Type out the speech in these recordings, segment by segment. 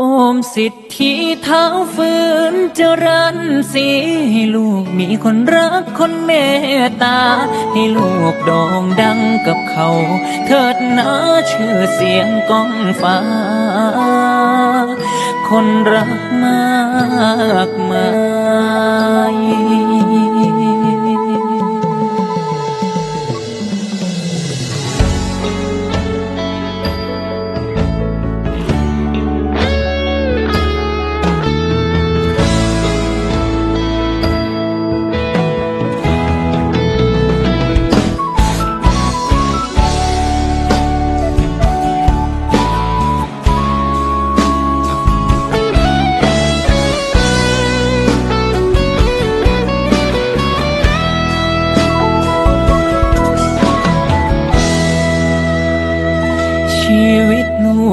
โอมสิทธิเท้าฝืนเจริญสีให้ลูกมีคนรักคนเมตตา ให้ลูกโด่งดังกับเขา เถิดนะชื่อเสียงก้องฟ้า คนรักมากมาย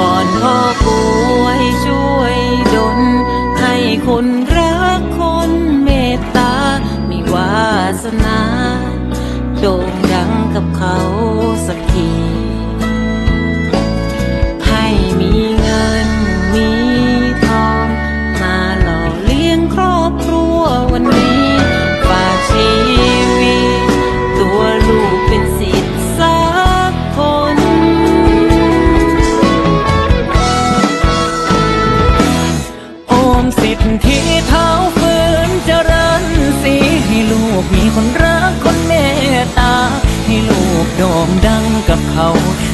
วอนพ่อป่วยช่วยดลให้คนรักคนเมตตา มีวาสนา โด่งดังกับเขา คนรักคนเมตตา ให้ลูกโด่งดังกับเขา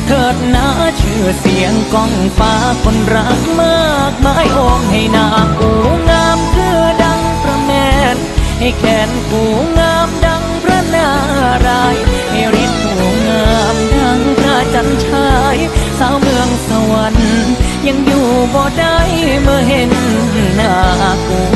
เถิดนะชื่อเสียงก้องฟ้าคนรักมากมายโอมให้นากูงามคือดังพระแม่นให้แขนกูงามดังพระนารายให้ฤทธิ์กูงามดังพระจันทรายสาวเมืองสวรรค์ยังอยู่บ่ได้เมื่อเห็นหน้ากู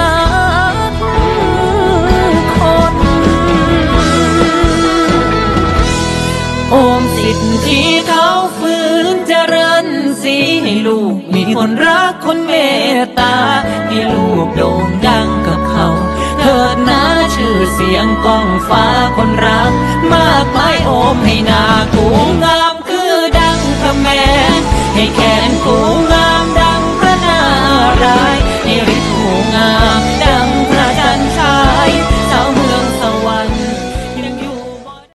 ลูกมีคนรักคนเมตตา ให้ลูกโด่งดังกับเขา เถิดนะชื่อเสียงกองฟ้าคนรักมา